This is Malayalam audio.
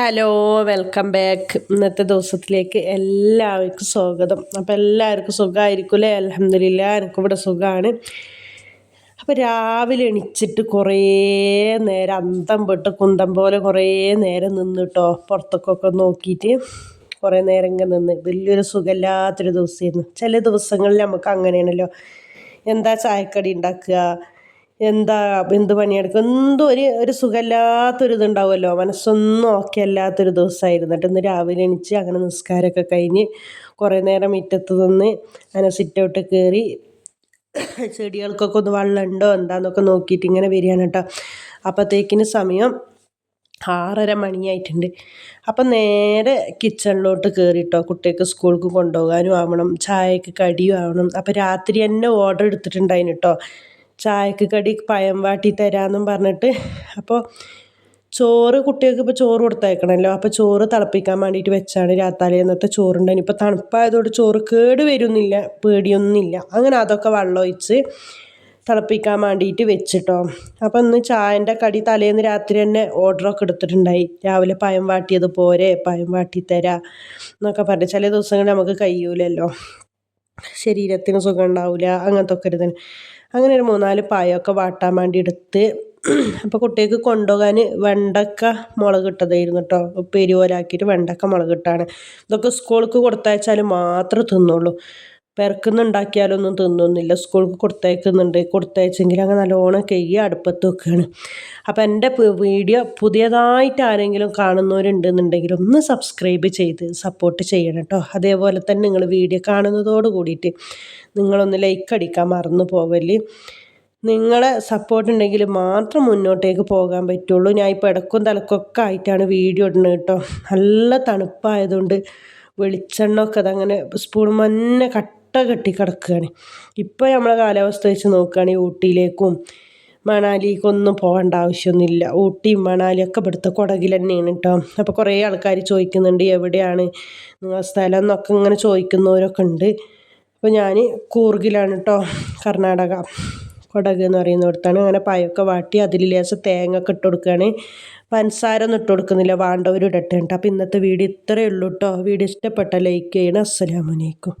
ഹലോ വെൽക്കം ബാക്ക് ഇന്നത്തെ ദിവസത്തിലേക്ക് എല്ലാവർക്കും സ്വാഗതം. അപ്പോൾ എല്ലാവർക്കും സുഖമായിരിക്കുമല്ലേ അലഹമില്ല എനിക്കിവിടെ സുഖമാണ്. അപ്പോൾ രാവിലെ എണിച്ചിട്ട് കുറേ നേരം അന്തം പെട്ട് കുന്തം പോലെ കുറേ നേരം നിന്നിട്ടോ. പുറത്തൊക്കെ നോക്കിയിട്ട് കുറേ നേരം ഇങ്ങനെ നിന്ന്. വലിയൊരു സുഖമില്ലാത്തൊരു ദിവസമായിരുന്നു. ചില ദിവസങ്ങളിൽ നമുക്ക് അങ്ങനെയാണല്ലോ. എന്താ ചായക്കടി ഉണ്ടാക്കുക? എന്താ എന്ത് പണിയെടുക്കും? എന്തോ ഒരു ഒരു സുഖമില്ലാത്തൊരു ഇതുണ്ടാവുമല്ലോ മനസ്സൊന്നും ഓക്കെ അല്ലാത്തൊരു ദിവസമായിരുന്നു. എന്നിട്ട് ഇന്ന് രാവിലെ എണിച്ച് അങ്ങനെ നിസ്കാരമൊക്കെ കഴിഞ്ഞ് കുറേ നേരം മുറ്റത്ത് നിന്ന് അങ്ങനെ സിറ്റൗട്ട് കയറി ചെടികൾക്കൊക്കെ ഒന്ന് വെള്ളമുണ്ടോ എന്താന്നൊക്കെ നോക്കിയിട്ട് ഇങ്ങനെ വരികയാണ് കേട്ടോ. അപ്പോഴത്തേക്കിന് സമയം ആറര മണിയായിട്ടുണ്ട്. അപ്പം നേരെ കിച്ചണിലോട്ട് കയറിയിട്ടോ കുട്ടികൾക്ക് സ്കൂൾക്ക് കൊണ്ടുപോകാനും ആവണം ചായക്ക് കടിയും ആവണം. അപ്പം രാത്രി തന്നെ ഓർഡർ എടുത്തിട്ടുണ്ടായിന് കേട്ടോ ചായക്ക് കടി പഴം വാട്ടി തരാമെന്നും പറഞ്ഞിട്ട്. അപ്പോൾ ചോറ് കുട്ടികൾക്ക് ഇപ്പോൾ ചോറ് കൊടുത്തയക്കണമല്ലോ അപ്പോൾ ചോറ് തിളപ്പിക്കാൻ വേണ്ടിയിട്ട് വെച്ചാണ് രാത്താലേന്നത്തെ ചോറുണ്ട് ഇപ്പോൾ തണുപ്പായതുകൊണ്ട് ചോറ് കേട് വരുന്നില്ല പേടിയൊന്നുമില്ല. അങ്ങനെ അതൊക്കെ വെള്ളം ഒഴിച്ച് തിളപ്പിക്കാൻ വേണ്ടിയിട്ട് വെച്ചിട്ടോ. അപ്പോൾ ഇന്ന് ചായന്റെ കടി തലേന്ന് രാത്രി തന്നെ ഓർഡറൊക്കെ എടുത്തിട്ടുണ്ടായി. രാവിലെ പഴം വാട്ടിയത് പോരെ പഴം വാട്ടി തരാം എന്നൊക്കെ പറഞ്ഞ്. ചില ദിവസങ്ങളിൽ നമുക്ക് കഴിയൂലല്ലോ. ശരീരത്തിന് സുഖം ഉണ്ടാവില്ല അങ്ങനത്തെ ഒക്കെ ഒരു അങ്ങനെ ഒരു മൂന്നാൽ പായൊക്കെ വാട്ടാൻ വേണ്ടി എടുത്ത് അപ്പോൾ കുട്ടികൾക്ക് കൊണ്ടുപോകാൻ വെണ്ടക്ക മുളക് ഇട്ടതായിരുന്നു കേട്ടോ ഉപ്പേരി പോലാക്കിയിട്ട് വെണ്ടക്ക മുളക് ഇട്ടാണ്. ഇതൊക്കെ സ്കൂൾക്ക് കൊടുത്തയച്ചാൽ മാത്രമേ തിന്നുള്ളൂ. പെരക്കുന്നുണ്ടാക്കിയാലൊന്നും തിന്നൊന്നുമില്ല. സ്കൂൾക്ക് കൊടുത്തയക്കുന്നുണ്ട്. കൊടുത്തയച്ചെങ്കിൽ അങ്ങനെ നല്ലോണം കഴുകി അടുപ്പത്ത് വെക്കുകയാണ്. അപ്പോൾ എന്റെ വീഡിയോ പുതിയതായിട്ട് ആരെങ്കിലും കാണുന്നവരുണ്ടെന്നുണ്ടെങ്കിൽ ഒന്ന് സബ്സ്ക്രൈബ് ചെയ്ത് സപ്പോർട്ട് ചെയ്യണം കേട്ടോ. അതേപോലെ തന്നെ നിങ്ങൾ വീഡിയോ കാണുന്നതോട് കൂടിയിട്ട് നിങ്ങളൊന്ന് ലൈക്ക് അടിക്കാൻ മറന്നു പോവല്ലേ. നിങ്ങളെ സപ്പോർട്ട് ഉണ്ടെങ്കിൽ മാത്രം മുന്നോട്ടേക്ക് പോകാൻ പറ്റുള്ളൂ. ഞാൻ ഇപ്പോൾ ഇടക്കും തലക്കൊക്കെ ആയിട്ടാണ് വീഡിയോ ഇടുന്നത് കേട്ടോ. നല്ല തണുപ്പായതുകൊണ്ട് വെളിച്ചെണ്ണ ഒക്കെ അതങ്ങനെ സ്പൂൺ മഞ്ഞ കട്ട കെട്ടി കിടക്കുകയാണ് ഇപ്പോൾ നമ്മളെ കാലാവസ്ഥ വെച്ച് നോക്കുകയാണെങ്കിൽ ഊട്ടിയിലേക്കും മണാലിക്കൊന്നും പോകേണ്ട ആവശ്യമൊന്നുമില്ല. ഊട്ടിയും മണാലിയൊക്കെ ഇവിടുത്തെ കുടകിൽ തന്നെയാണ് കേട്ടോ അപ്പോൾ കുറേ ആൾക്കാർ ചോദിക്കുന്നുണ്ട് എവിടെയാണ് നിങ്ങളുടെ സ്ഥലം എന്നൊക്കെ ഇങ്ങനെ ചോദിക്കുന്നവരൊക്കെ ഉണ്ട്. അപ്പോൾ ഞാൻ കൂർഗിലാണ് കേട്ടോ കർണാടക. കുടക് എന്ന് പറയുന്നിടത്താണ് അങ്ങനെ പായൊക്കെ വാട്ടി അതിൽ ലേശം തേങ്ങ ഒക്കെ ഇട്ട് കൊടുക്കുകയാണ്. പഞ്ചസാര ഒന്നും ഇട്ട് കൊടുക്കുന്നില്ല വാണ്ടവരും ഇടട്ടുണ്ട് അപ്പോൾ ഇന്നത്തെ വീഡിയോ ഇത്രയേ ഉള്ളൂ കേട്ടോ വീഡിയോ ഇഷ്ടപ്പെട്ട ലൈക്ക് ചെയ്യണം. അസ്സലാമലൈക്കും